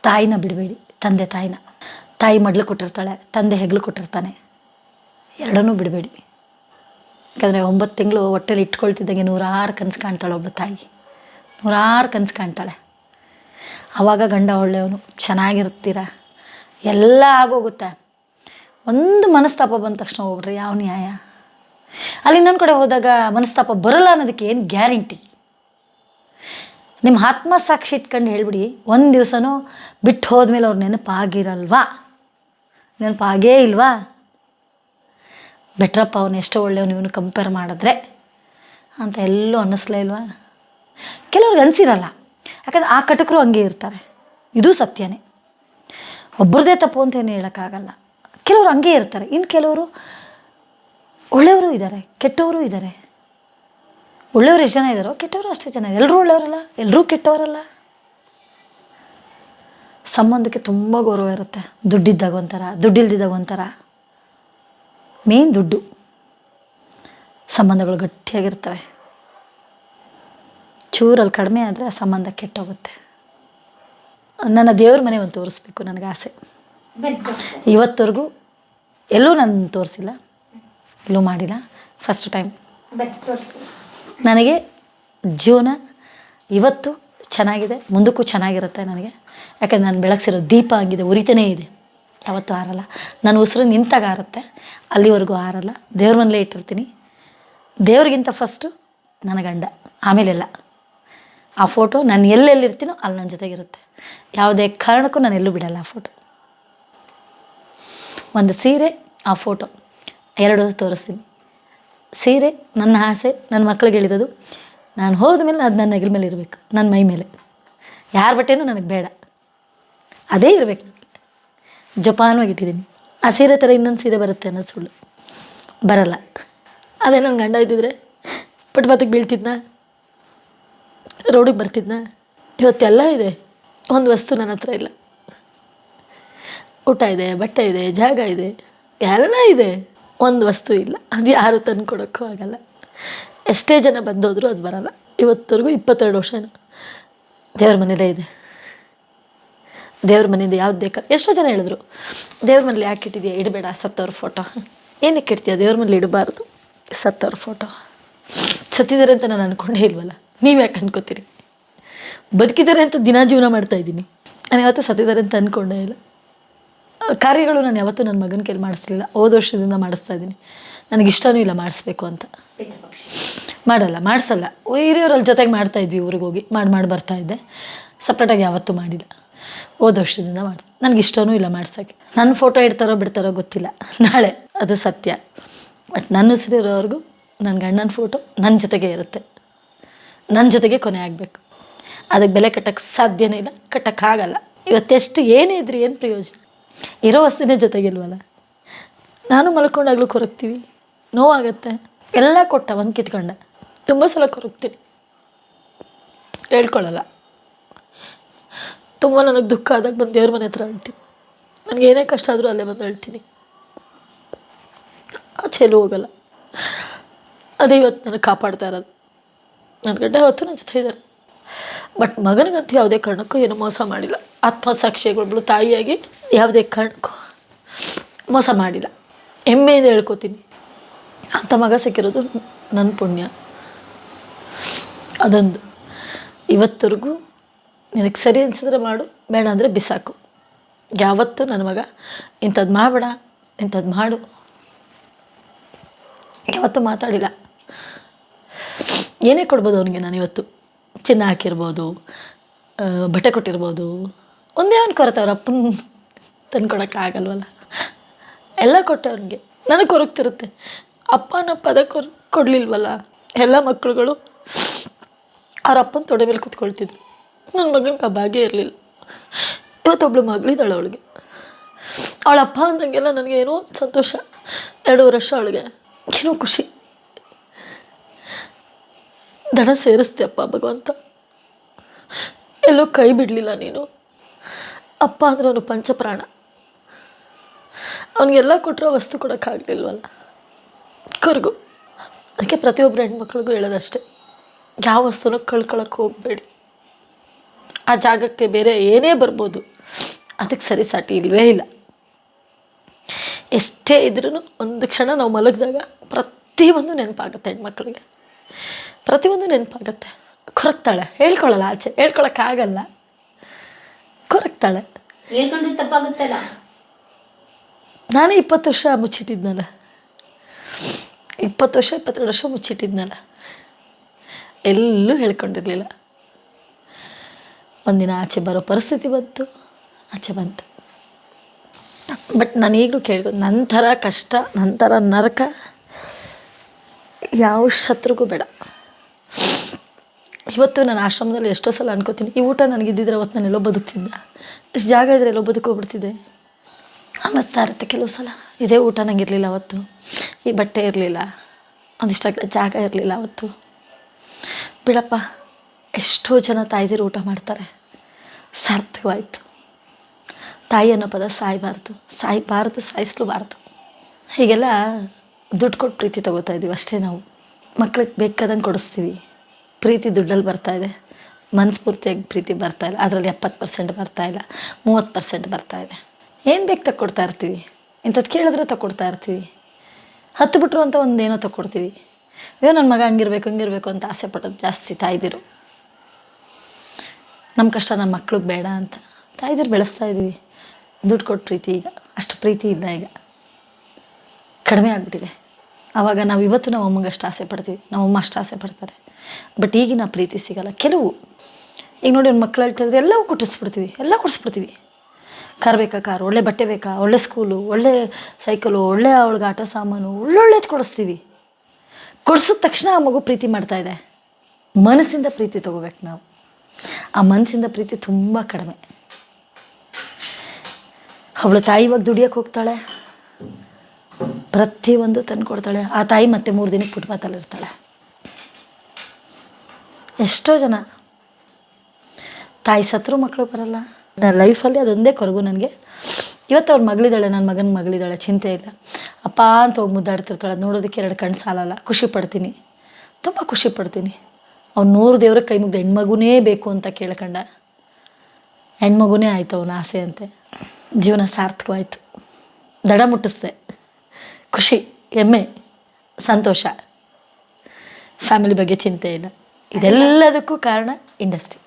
ತಾಯಿನ ಬಿಡಬೇಡಿ, ತಂದೆ ತಾಯಿನ. ತಾಯಿ ಮಡ್ಲು ಕೊಟ್ಟಿರ್ತಾಳೆ, ತಂದೆ ಹೆಗ್ಲು ಕೊಟ್ಟಿರ್ತಾನೆ. ಎರಡನ್ನೂ ಬಿಡಬೇಡಿ. ಯಾಕಂದರೆ ಒಂಬತ್ತು ತಿಂಗಳು ಹೊಟ್ಟೆಲಿ ಇಟ್ಕೊಳ್ತಿದ್ದಂಗೆ ನೂರಾರು ಕನಸು ಕಾಣ್ತಾಳೆ ಒಬ್ಬ ತಾಯಿ. ನೂರಾರು ಕನಸು ಕಾಣ್ತಾಳೆ. ಆವಾಗ ಗಂಡ ಒಳ್ಳೆಯವನು. ಚೆನ್ನಾಗಿರ್ತೀರ ಎಲ್ಲ ಆಗೋಗುತ್ತೆ. ಒಂದು ಮನಸ್ತಾಪ ಬಂದ ತಕ್ಷಣ ಹೋಗ್ಬಿಡ್ರಿ, ಯಾವ ನ್ಯಾಯ? ಅಲ್ಲಿ ಇನ್ನೊಂದು ಕಡೆ ಹೋದಾಗ ಮನಸ್ತಾಪ ಬರಲ್ಲ ಅನ್ನೋದಕ್ಕೆ ಏನು ಗ್ಯಾರಂಟಿ? ನಿಮ್ಮ ಆತ್ಮಸಾಕ್ಷಿ ಇಟ್ಕೊಂಡು ಹೇಳ್ಬಿಡಿ, ಒಂದು ದಿವಸನೂ ಬಿಟ್ಟು ಹೋದ್ಮೇಲೆ ಅವ್ರ ನೆನಪಾಗಿರಲ್ವಾ? ನೆನಪಾಗೇ ಇಲ್ವಾ? ಬೆಟ್ರಪ್ಪ ಅವನು ಎಷ್ಟೋ ಒಳ್ಳೆಯವನು ಇವನು ಕಂಪೇರ್ ಮಾಡಿದ್ರೆ. ಅಂತ ಎಲ್ಲೂ ಅನ್ನಿಸ್ಲೇ ಇಲ್ವಾ? ಕೆಲವ್ರಿಗೆ ಅನಿಸಿರಲ್ಲ. ಯಾಕಂದ್ರೆ ಆ ಕಟಕರು ಹಂಗೆ ಇರ್ತಾರೆ. ಇದು ಸತ್ಯನೇ. ಒಬ್ಬರದೇ ತಪ್ಪು ಅಂತ ಏನು ಹೇಳೋಕ್ಕಾಗಲ್ಲ. ಕೆಲವರು ಹಂಗೆ ಇರ್ತಾರೆ. ಇನ್ನು ಕೆಲವರು ಒಳ್ಳೆಯವರು ಇದ್ದಾರೆ ಕೆಟ್ಟವರು ಇದ್ದಾರೆ ಒಳ್ಳೆಯವರು ಎಷ್ಟು ಜನ ಇದ್ದಾರೋ ಕೆಟ್ಟವರು ಅಷ್ಟೇ ಜನ ಎಲ್ಲರೂ ಒಳ್ಳೆಯವರಲ್ಲ ಎಲ್ಲರೂ ಕೆಟ್ಟವರಲ್ಲ. ಸಂಬಂಧಕ್ಕೆ ತುಂಬ ಗೌರವ ಇರುತ್ತೆ. ದುಡ್ಡಿದ್ದಾಗ ಒಂಥರ, ದುಡ್ಡಿಲ್ದಿದ್ದಾಗ ಒಂಥರ. ಮೇನ್ ದುಡ್ಡು. ಸಂಬಂಧಗಳು ಗಟ್ಟಿಯಾಗಿರ್ತವೆ. ಚೂರಲ್ಲಿ ಕಡಿಮೆ ಆದರೆ ಆ ಸಂಬಂಧ ಕೆಟ್ಟೋಗುತ್ತೆ. ನನ್ನ ದೇವ್ರ ಮನೆ ಒಂದು ತೋರಿಸ್ಬೇಕು ನನಗೆ ಆಸೆ. ಇವತ್ತವರೆಗೂ ಎಲ್ಲೂ ನಾನು ತೋರಿಸಿಲ್ಲ ಎಲ್ಲೂ ಮಾಡಿಲ್ಲ ಫಸ್ಟ್ ಟೈಮ್ ನನಗೆ ಜೀವನ ಇವತ್ತು ಚೆನ್ನಾಗಿದೆ ಮುಂದಕ್ಕೂ ಚೆನ್ನಾಗಿರುತ್ತೆ ನನಗೆ. ಯಾಕಂದ್ರೆ ನಾನು ಬೆಳಗ್ಸಿರೋ ದೀಪ ಆಗಿದೆ ಉರಿತಾನೇ ಇದೆ. ಯಾವತ್ತೂ ಆರಲ್ಲ ನನ್ನ ಉಸಿರು ನಿಂತಾಗ ಆರುತ್ತೆ ಅಲ್ಲಿವರೆಗೂ ಆರಲ್ಲ ದೇವ್ರ ಮನೇಲೇ ಇಟ್ಟಿರ್ತೀನಿ. ದೇವ್ರಿಗಿಂತ ಫಸ್ಟು ನನ್ನ ಗಂಡ ಆಮೇಲೆಲ್ಲ ಆ ಫೋಟೋ ನಾನು ಎಲ್ಲೆಲ್ಲಿರ್ತೀನೋ ಅಲ್ಲಿ ನನ್ನ ಜೊತೆಗಿರುತ್ತೆ. ಯಾವುದೇ ಕಾರಣಕ್ಕೂ ನಾನು ಎಲ್ಲೂ ಬಿಡಲ್ಲ ಆ ಫೋಟೋ ಒಂದು ಸೀರೆ, ಆ ಫೋಟೋ ಎರಡು ತೋರಿಸ್ತೀನಿ. ಸೀರೆ, ನನ್ನ ಆಸೆ, ನನ್ನ ಮಕ್ಳಿಗೆ ಹೇಳಿರೋದು. ನಾನು ಹೋದ ಮೇಲೆ ಅದು ನನ್ನ ಹೆಗಲ ಮೇಲೆ ಇರಬೇಕು ನನ್ನ ಮೈ ಮೇಲೆ. ಯಾರ ಬಟ್ಟೆನೂ ನನಗೆ ಬೇಡ. ಅದೇ ಇರಬೇಕು ನನಗೆ ಜಪಾನವಾಗಿ ಇಟ್ಟಿದ್ದೀನಿ. ಆ ಸೀರೆ ಥರ ಇನ್ನೊಂದು ಸೀರೆ ಬರುತ್ತೆ ಅನ್ನೋದು ಸುಳ್ಳು. ಬರಲ್ಲ. ಅದೇ ನನ್ನ ಗಂಡ ಇದ್ದಿದ್ರೆ ಪಟ್ ಬೀಳ್ತಿದ್ನ? ರೋಡಿಗೆ ಬರ್ತಿದ್ನ. ಇವತ್ತೆಲ್ಲ ಇದೆ. ಒಂದು ವಸ್ತು ನನ್ನ ಹತ್ರ ಇಲ್ಲ. ಊಟ ಇದೆ, ಬಟ್ಟೆ ಇದೆ, ಜಾಗ ಇದೆ, ಎಲ್ಲ ಇದೆ. ಒಂದು ವಸ್ತು ಇಲ್ಲ. ಅದು ಯಾರು ತಂದು ಕೊಡೋಕ್ಕೂ ಆಗಲ್ಲ. ಎಷ್ಟೇ ಜನ ಬಂದೋದ್ರು ಅದು ಬರಲ್ಲ. ಇವತ್ತವರೆಗೂ ಇಪ್ಪತ್ತೆರಡು ವರ್ಷ ದೇವ್ರ ಮನೇಲೇ ಇದೆ. ದೇವ್ರ ಮನೆಯಿಂದ ಯಾವ್ದು ಬೇಕಾ ಎಷ್ಟೋ ಜನ ಹೇಳಿದ್ರು, ದೇವ್ರ ಮನೇಲಿ ಯಾಕೆ ಇಟ್ಟಿದ್ಯಾ? ಇಡಬೇಡ, ಸತ್ತವ್ರ ಫೋಟೋ ಏನಕ್ಕೆ ಇಡ್ತೀಯ? ದೇವ್ರ ಮನೇಲಿ ಇಡಬಾರ್ದು. ಸತ್ತವ್ರ ಫೋಟೋ ಸತ್ತಿದ್ದಾರೆ ಅಂತ ನಾನು ಅಂದ್ಕೊಂಡೇ ಇಲ್ವಲ್ಲ. ನೀವು ಯಾಕೆ ಅನ್ಕೋತೀರಿ? ಬದುಕಿದ್ದಾರೆ ಅಂತ ದಿನ ಜೀವನ ಮಾಡ್ತಾ ಇದ್ದೀನಿ. ನಾನು ಯಾವತ್ತೂ ಸತ್ತಿದ್ದಾರೆ ಅಂತ ಅಂದ್ಕೊಂಡೇ ಇಲ್ಲ. ಕಾರ್ಯಗಳು ನಾನು ಯಾವತ್ತೂ ನನ್ನ ಮಗನ ಕೈಲಿ ಮಾಡಿಸ್ಲಿಲ್ಲ. ಹೋದ ವರ್ಷದಿಂದ ಮಾಡಿಸ್ತಾ ಇದ್ದೀನಿ. ನನಗೆ ಇಷ್ಟನೂ ಇಲ್ಲ ಮಾಡಿಸ್ಬೇಕು ಅಂತ. ಮಾಡಲ್ಲ, ಮಾಡಿಸಲ್ಲ. ಹಿರಿಯವ್ರಲ್ಲಿ ಜೊತೆಗೆ ಮಾಡ್ತಾ ಇದ್ವಿ ಊರಿಗೆ ಹೋಗಿ. ಮಾಡಿ ಮಾಡಿ ಬರ್ತಾ ಇದ್ದೆ. ಸಪ್ರೇಟಾಗಿ ಯಾವತ್ತೂ ಮಾಡಿಲ್ಲ. ಹೋದ ವರ್ಷದಿಂದ ಮಾಡಿ, ನನಗೆ ಇಷ್ಟನೂ ಇಲ್ಲ ಮಾಡ್ಸೋಕ್ಕೆ. ನನ್ನ ಫೋಟೋ ಇಡ್ತಾರೋ ಬಿಡ್ತಾರೋ ಗೊತ್ತಿಲ್ಲ. ನಾಳೆ, ಅದು ಸತ್ಯ. ಬಟ್ ನನ್ನ ಉಸಿರಿರೋವರೆಗೂ ನನ್ನ ಗಂಡನ ಫೋಟೋ ನನ್ನ ಜೊತೆಗೆ ಇರುತ್ತೆ. ನನ್ನ ಜೊತೆಗೆ ಕೊನೆ ಆಗಬೇಕು. ಅದಕ್ಕೆ ಬೆಲೆ ಕಟ್ಟಕ್ಕೆ ಸಾಧ್ಯನೇ ಇಲ್ಲ ಕಟ್ಟಕ್ಕಾಗಲ್ಲ ಇವತ್ತೆಷ್ಟು ಏನೇ ಇದ್ರಿ ಏನು ಪ್ರಯೋಜನ? ಇರೋ ವಸ್ತುನೇ ಜೊತೆಗಿಲ್ವಲ್ಲ? ನಾನು ಮಲ್ಕೊಂಡಾಗಲೂ ಕೊರಗ್ತೀವಿ ನೋವಾಗತ್ತೆ. ಎಲ್ಲ ಕೊಟ್ಟ ಒಂದು ಕಿತ್ಕೊಂಡ. ತುಂಬ ಸಲ ಕೊರಗ್ತೀನಿ ಹೇಳ್ಕೊಳ್ಳಲ್ಲ ತುಂಬ ನನಗೆ ದುಃಖ ಆದಾಗ ಬಂದು ದೇವ್ರ ಮನೆ ಹತ್ರ ಹೇಳ್ತೀನಿ. ನನಗೆ ಏನೇ ಕಷ್ಟ ಆದರೂ ಅಲ್ಲೇ ಬಂದು ಹೇಳ್ತೀನಿ. ಆಚೆಲ್ಲೂ ಹೋಗಲ್ಲ. ಅದೇ ಇವತ್ತು ನನಗೆ ಕಾಪಾಡ್ತಾ ಇರೋದು. ನನ್ನ ಗಂಡ ಹೊತ್ತು ನನ್ನ ಇದ್ದಾರೆ. ಬಟ್ ಮಗನಿಗಂತೂ ಯಾವುದೇ ಕಾರಣಕ್ಕೂ ಏನು ಮೋಸ ಮಾಡಿಲ್ಲ. ಆತ್ಮಸಾಕ್ಷಿಗಳೊಬ್ಳು ತಾಯಿಯಾಗಿ ಯಾವುದೇ ಕಾರಣಕ್ಕೂ ಮೋಸ ಮಾಡಿಲ್ಲ. ಹೆಮ್ಮೆಯಿಂದ ಹೇಳ್ಕೊತೀನಿ. ಅಂಥ ಮಗ ಸಿಕ್ಕಿರೋದು ನನ್ನ ಪುಣ್ಯ. ಅದೊಂದು. ಇವತ್ತರೆಗೂ ನಿನಗೆ ಸರಿ ಅನಿಸಿದ್ರೆ ಮಾಡು, ಬೇಡ ಅಂದರೆ ಬಿಸಾಕು. ಯಾವತ್ತೂ ನನ್ನ ಮಗ ಇಂಥದ್ದು ಮಾಡಬೇಡ ಇಂಥದ್ದು ಮಾಡು. ಯಾವತ್ತೂ ಮಾತಾಡಿಲ್ಲ. ಏನೇ ಕೊಡ್ಬೋದು ಅವನಿಗೆ ನಾನು ಇವತ್ತು. ಚಿನ್ನ ಹಾಕಿರ್ಬೋದು ಬಟ್ಟೆ ಕೊಟ್ಟಿರ್ಬೋದು. ಒಂದೇ ಒಂದು ಕೊರತೆ ಅವ್ರ ಅಪ್ಪನ ತಂದು ಆಗಲ್ವಲ್ಲ? ಎಲ್ಲ ಕೊಟ್ಟೆ ಅವ್ನಿಗೆ. ನನಗೆ ಕೊರಗ್ತಿರುತ್ತೆ. ಅಪ್ಪ ಅನ್ನೋ ಪದ ಕೊರ್, ಕೊಡಲಿಲ್ವಲ್ಲ? ಎಲ್ಲ ಮಕ್ಕಳುಗಳು ಅವ್ರ ಅಪ್ಪನ ತೊಡೆ ಮೇಲೆ ಕೂತ್ಕೊಳ್ತಿದ್ರು. ನನ್ನ ಮಗನ ಆ ಭಾಗ್ಯ ಇರಲಿಲ್ಲ. ಇವತ್ತೊಬ್ಳು ಮಗಳಿದ್ದಾಳೆ ಅವಳಿಗೆ. ಅವಳ ಅಪ್ಪ ಅಂದಂಗೆಲ್ಲ ನನಗೆ ಏನೋ ಸಂತೋಷ. ಎರಡು ವರ್ಷ ಅವಳಿಗೆ. ಏನೋ ಖುಷಿ. ದಡ ಸೇರಿಸ್ತೆ ಅಪ್ಪ ಭಗವಂತ. ಎಲ್ಲೋ ಕೈ ಬಿಡಲಿಲ್ಲ ನೀನು. ಅಪ್ಪ ಅಂದ್ರೆ ಅವನು ಪಂಚಪ್ರಾಣ. ಅವನಿಗೆಲ್ಲ ಕೊಟ್ಟರೆ ವಸ್ತು ಕೊಡೋಕ್ಕಾಗಲಿಲ್ವಲ್ಲ ಕೊರಗು. ಅದಕ್ಕೆ ಪ್ರತಿಯೊಬ್ಬರು ಹೆಣ್ಮಕ್ಳಿಗೂ ಹೇಳೋದಷ್ಟೇ. ಯಾವ ವಸ್ತುನೂ ಕಳ್ಕೊಳಕ್ಕೆ ಹೋಗಬೇಡಿ. ಆ ಜಾಗಕ್ಕೆ ಬೇರೆ ಏನೇ ಬರ್ಬೋದು, ಅದಕ್ಕೆ ಸರಿ ಸಾಟಿ ಇಲ್ವೇ ಇಲ್ಲ. ಎಷ್ಟೇ ಇದ್ರೂ ಒಂದು ಕ್ಷಣ ನಾವು ಮಲಗಿದಾಗ ಪ್ರತಿಯೊಂದು ನೆನಪಾಗುತ್ತೆ ಹೆಣ್ಮಕ್ಳಿಗೆ. ಪ್ರತಿಯೊಂದು ನೆನಪಾಗುತ್ತೆ. ಕೊರಕ್ತಾಳೆ ಹೇಳ್ಕೊಳ್ಳಲ್ಲ ಆಚೆ. ಹೇಳ್ಕೊಳಕ್ಕಾಗಲ್ಲ. ಕೊರಗ್ತಾಳೆ. ಹೇಳ್ಕೊಂಡ್ರೆ ತಪ್ಪಾಗುತ್ತಲ್ಲ? ನಾನೇ ಇಪ್ಪತ್ತು ವರ್ಷ ಮುಚ್ಚಿಟ್ಟಿದ್ನಲ್ಲ. ಇಪ್ಪತ್ತು ವರ್ಷ ಇಪ್ಪತ್ತೆರಡು ವರ್ಷ ಮುಚ್ಚಿಟ್ಟಿದ್ನಲ್ಲ. ಎಲ್ಲೂ ಹೇಳ್ಕೊಂಡಿರಲಿಲ್ಲ. ಒಂದಿನ ಆಚೆ ಬರೋ ಪರಿಸ್ಥಿತಿ ಬಂತು. ಆಚೆ ಬಂತು. ಬಟ್ ನಾನು ಈಗಲೂ ಕೇಳಿದ್ರು ನನ್ನ ಥರ ಕಷ್ಟ ನನ್ನ ಥರ ನರಕ ಯಾವ ಶತ್ರುಗೂ ಬೇಡ. ಇವತ್ತು ನಾನು ಆಶ್ರಮದಲ್ಲಿ ಎಷ್ಟೋ ಸಲ ಅನ್ಕೋತೀನಿ ಈ ಊಟ ನನಗಿದ್ದಿದ್ರೆ ಅವತ್ತು ನಾನು ಎಲ್ಲೋ ಬದುಕ್ತಿದ್ದ. ಇಷ್ಟು ಜಾಗ ಇದ್ರೆ ಎಲ್ಲೋ ಬದುಕೋಗ್ಬಿಡ್ತಿದ್ದೆ ಅನ್ನಿಸ್ತಾ ಇರುತ್ತೆ ಕೆಲವು ಸಲ. ಇದೇ ಊಟ ನನಗೆ ಇರಲಿಲ್ಲ ಅವತ್ತು. ಈ ಬಟ್ಟೆ ಇರಲಿಲ್ಲ ಒಂದಿಷ್ಟ ಜಾಗ ಇರಲಿಲ್ಲ ಅವತ್ತು. ಬಿಡಪ್ಪ ಎಷ್ಟೋ ಜನ ತಾಯ್ದಿರು ಊಟ ಮಾಡ್ತಾರೆ. ಸಾರ್ಥಕವಾಯಿತು. ತಾಯಿ ಅನ್ನೋ ಪದ ಸಾಯಬಾರ್ದು ಸಾಯಬಾರ್ದು ಸಾಯಿಸ್ಲೂಬಾರ್ದು. ಹೀಗೆಲ್ಲ ದುಡ್ಡು ಕೊಟ್ಟು ಪ್ರೀತಿ ತಗೋತಾ ಇದ್ದೀವಿ ಅಷ್ಟೇ ನಾವು. ಮಕ್ಳಿಗೆ ಬೇಕಾದಂಗೆ ಕೊಡಿಸ್ತೀವಿ. ಪ್ರೀತಿ ದುಡ್ಡಲ್ಲಿ ಬರ್ತಾ ಇದೆ. ಮನಸ್ಫೂರ್ತಿಯಾಗಿ ಪ್ರೀತಿ ಬರ್ತಾ ಇಲ್ಲ. ಅದರಲ್ಲಿ ಎಪ್ಪತ್ತು ಪರ್ಸೆಂಟ್ ಬರ್ತಾ ಇಲ್ಲ. ಮೂವತ್ತು ಪರ್ಸೆಂಟ್ ಬರ್ತಾ ಇದೆ. ಏನು ಬೇಕು ತಕ್ಕೊಡ್ತಾ ಇರ್ತೀವಿ? ಇಂಥದ್ದು ಕೇಳಿದ್ರೆ ತಕ್ಕೊಡ್ತಾ ಇರ್ತೀವಿ. ಹತ್ತು ಬಿಟ್ರು ಅಂತ ಒಂದು ಏನೋ ತಕ್ಕೊಡ್ತೀವಿ. ಅಯ್ಯೋ ನನ್ನ ಮಗ ಹಂಗಿರ್ಬೇಕು ಹಂಗಿರ್ಬೇಕು ಅಂತ ಆಸೆ ಪಡೋದು ಜಾಸ್ತಿ ತಾಯ್ದಿರು. ನಮ್ಮ ಕಷ್ಟ ನನ್ನ ಮಕ್ಳಿಗೆ ಬೇಡ ಅಂತ. ತಾಯ್ದಿರು ಬೆಳೆಸ್ತಾ ಇದ್ದೀವಿ. ದುಡ್ಡು ಕೊಟ್ಟು ಪ್ರೀತಿ ಈಗ. ಅಷ್ಟು ಪ್ರೀತಿ ಇದ್ದ ಈಗ. ಕಡಿಮೆ ಆಗಿಬಿಟ್ಟಿದೆ. ಆವಾಗ ನಾವು ಇವತ್ತು ನಮ್ಮ ಅಮ್ಮಗೆ ಅಷ್ಟು ಆಸೆ ಪಡ್ತೀವಿ. ನಮ್ಮಮ್ಮ ಅಷ್ಟು ಆಸೆ ಪಡ್ತಾರೆ. ಬಟ್ ಈಗಿನ ಪ್ರೀತಿ ಸಿಗಲ್ಲ. ಕೆಲವು, ಈಗ ನೋಡಿ ಒಂದು ಮಕ್ಕಳು ಹೇಳ್ತಿದ್ರೆ ಎಲ್ಲವೂ ಕೊಟ್ಟಿಸ್ಬಿಡ್ತೀವಿ ಎಲ್ಲ ಕೊಡಿಸ್ಬಿಡ್ತೀವಿ. ಕಾರ್ ಬೇಕಾ ಕಾರ್, ಒಳ್ಳೆ ಬಟ್ಟೆ ಬೇಕಾ, ಒಳ್ಳೆ ಸ್ಕೂಲು ಒಳ್ಳೆ ಸೈಕಲು ಒಳ್ಳೆ ಅವಳಿಗೆ ಆಟ ಸಾಮಾನು, ಒಳ್ಳೊಳ್ಳೇದು ಕೊಡಿಸ್ತೀವಿ. ಕೊಡಿಸಿದ ತಕ್ಷಣ ಆ ಮಗು ಪ್ರೀತಿ ಮಾಡ್ತಾ ಇದೆ. ಮನಸ್ಸಿಂದ ಪ್ರೀತಿ ತಗೋಬೇಕು ನಾವು. ಆ ಮನಸ್ಸಿಂದ ಪ್ರೀತಿ ತುಂಬ ಕಡಿಮೆ. ಅವಳು ತಾಯಿ ಇವಾಗ ದುಡಿಯೋಕೆ ಹೋಗ್ತಾಳೆ. ಪ್ರತಿಯೊಂದು ತಂದು ಕೊಡ್ತಾಳೆ ಆ ತಾಯಿ ಮತ್ತೆ ಮೂರು ದಿನಕ್ಕೆ ಫುಟ್ಪಾತಲ್ಲಿ ಇರ್ತಾಳೆ. ಎಷ್ಟೋ ಜನ. ತಾಯಿ ಸತ್ರು ಮಕ್ಕಳು ಬರಲ್ಲ. ನನ್ನ ಲೈಫಲ್ಲಿ ಅದೊಂದೇ ಕೊರಗು ನನಗೆ. ಇವತ್ತು ಅವ್ರ ಮಗಳಿದ್ದಾಳೆ ನನ್ನ ಮಗನ ಮಗಳಿದ್ದಾಳೆ, ಚಿಂತೆ ಇಲ್ಲ. ಅಪ್ಪ ಅಂತ ಹೋಗಿ ಮುದ್ದಾಡ್ತಿರ್ತಾಳೆ, ಅದು ನೋಡೋದಕ್ಕೆ ಎರಡು ಕಣ್ಣು ಸಾಲಲ್ಲ. ಖುಷಿ ಪಡ್ತೀನಿ. ತುಂಬ ಖುಷಿ ಪಡ್ತೀನಿ. ಅವ್ನು ನೂರು ದೇವ್ರ ಕೈ ಮುಗ್ದು ಹೆಣ್ಮಗುನೇ ಬೇಕು ಅಂತ ಕೇಳ್ಕಂಡ. ಹೆಣ್ಮಗುನೇ ಆಯಿತು ಅವನ ಆಸೆ ಅಂತೆ. ಜೀವನ ಸಾರ್ಥಕವಾಯಿತು. ದಡ ಮುಟ್ಟಿಸ್ದೆ. ಖುಷಿ, ಹೆಮ್ಮೆ, ಸಂತೋಷ. ಫ್ಯಾಮಿಲಿ ಬಗ್ಗೆ ಚಿಂತೆ ಇಲ್ಲ. ಇದೆಲ್ಲದಕ್ಕೂ ಕಾರಣ ಇಂಡಸ್ಟ್ರಿ.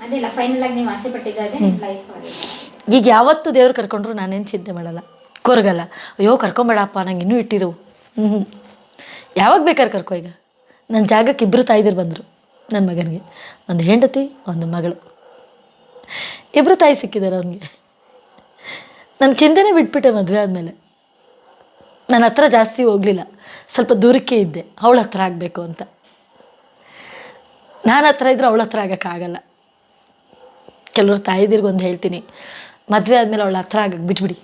ಅದಿಲ್ಲ ಫೈನಲ್ ಆಗಿ ನೀವು ಆಸೆ ಪಟ್ಟಿದ್ದು ಅದೇ ನಿಮ್ಮ ಲೈಫ್ ಈಗ ಯಾವತ್ತು ದೇವ್ರು ಕರ್ಕೊಂಡ್ರು ನಾನೇನು ಚಿಂತೆ ಮಾಡಲ್ಲ. ಕೊರಗಲ್ಲ. ಅಯ್ಯೋ ಕರ್ಕೊಂಬೇಡಪ್ಪ ನಂಗೆ ಇನ್ನೂ ಇಟ್ಟಿರು. ಹ್ಞೂ ಯಾವಾಗ ಬೇಕಾದ್ರೆ ಕರ್ಕೊ ಈಗ. ನನ್ನ ಜಾಗಕ್ಕೆ ಇಬ್ಬರು ತಾಯಿದಿರು ಬಂದರು ನನ್ನ ಮಗನಿಗೆ. ಒಂದು ಹೆಂಡತಿ ಒಂದು ಮಗಳು. ಇಬ್ಬರು ತಾಯಿ ಸಿಕ್ಕಿದ್ದಾರೆ ಅವನಿಗೆ. ನನ್ನ ಚಿಂತೆನೇ ಬಿಟ್ಬಿಟ್ಟೆ ಮದುವೆ ಆದಮೇಲೆ. ನನ್ನ ಹತ್ರ ಜಾಸ್ತಿ ಹೋಗಲಿಲ್ಲ. ಸ್ವಲ್ಪ ದೂರಕ್ಕೆ ಇದ್ದೆ. ಅವಳ ಹತ್ರ ಆಗಬೇಕು ಅಂತ. ನಾನು ಹತ್ರ ಇದ್ರೆ ಅವಳ ಹತ್ರ ಆಗೋಕ್ಕಾಗಲ್ಲ ಕೆಲವ್ರು ತಾಯಿದಿರ್ಗೊಂದು ಹೇಳ್ತೀನಿ. ಮದುವೆ ಆದಮೇಲೆ ಅವಳ ಹತ್ರ ಆಗಕ್ಕೆ ಬಿಟ್ಬಿಡಿ.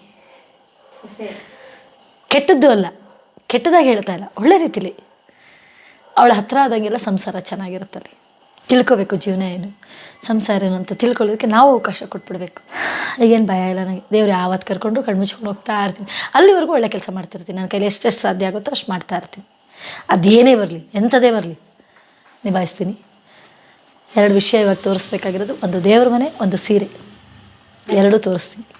ಕೆಟ್ಟದ್ದು ಅಲ್ಲ. ಕೆಟ್ಟದಾಗಿ ಹೇಳ್ತಾ ಇಲ್ಲ. ಒಳ್ಳೆ ರೀತಿಲಿ. ಅವಳ ಹತ್ರ ಆದಂಗೆಲ್ಲ ಸಂಸಾರ ಚೆನ್ನಾಗಿರುತ್ತದೆ ತಿಳ್ಕೊಬೇಕು ಜೀವನ ಏನು. ಸಂಸಾರ ಏನು ಅಂತ ತಿಳ್ಕೊಳ್ಳೋದಕ್ಕೆ ನಾವು ಅವಕಾಶ ಕೊಟ್ಬಿಡ್ಬೇಕು. ಈಗೇನು ಭಯ ಇಲ್ಲ ನನಗೆ ದೇವ್ರು ಯಾವತ್ತು ಕರ್ಕೊಂಡ್ರು ಕಣ್ಮುಚ್ಕೊಂಡು ಹೋಗ್ತಾ ಇರ್ತೀನಿ. ಅಲ್ಲಿವರೆಗೂ ಒಳ್ಳೆ ಕೆಲಸ ಮಾಡ್ತಿರ್ತೀನಿ. ನನ್ನ ಕೈಲಿ ಎಷ್ಟೆಷ್ಟು ಸಾಧ್ಯ ಆಗುತ್ತೋ ಅಷ್ಟು ಮಾಡ್ತಾ ಇರ್ತೀನಿ. ಅದೇನೇ ಬರಲಿ ಎಂಥದೇ ಬರಲಿ. ನಿಭಾಯಿಸ್ತೀನಿ. ಎರಡು ವಿಷಯ ಇವಾಗ ತೋರಿಸ್ಬೇಕಾಗಿರೋದು. ಒಂದು ದೇವ್ರ ಮನೆ ಒಂದು ಸೀರೆ. ಎರಡೂ ತೋರಿಸ್ತೀನಿ.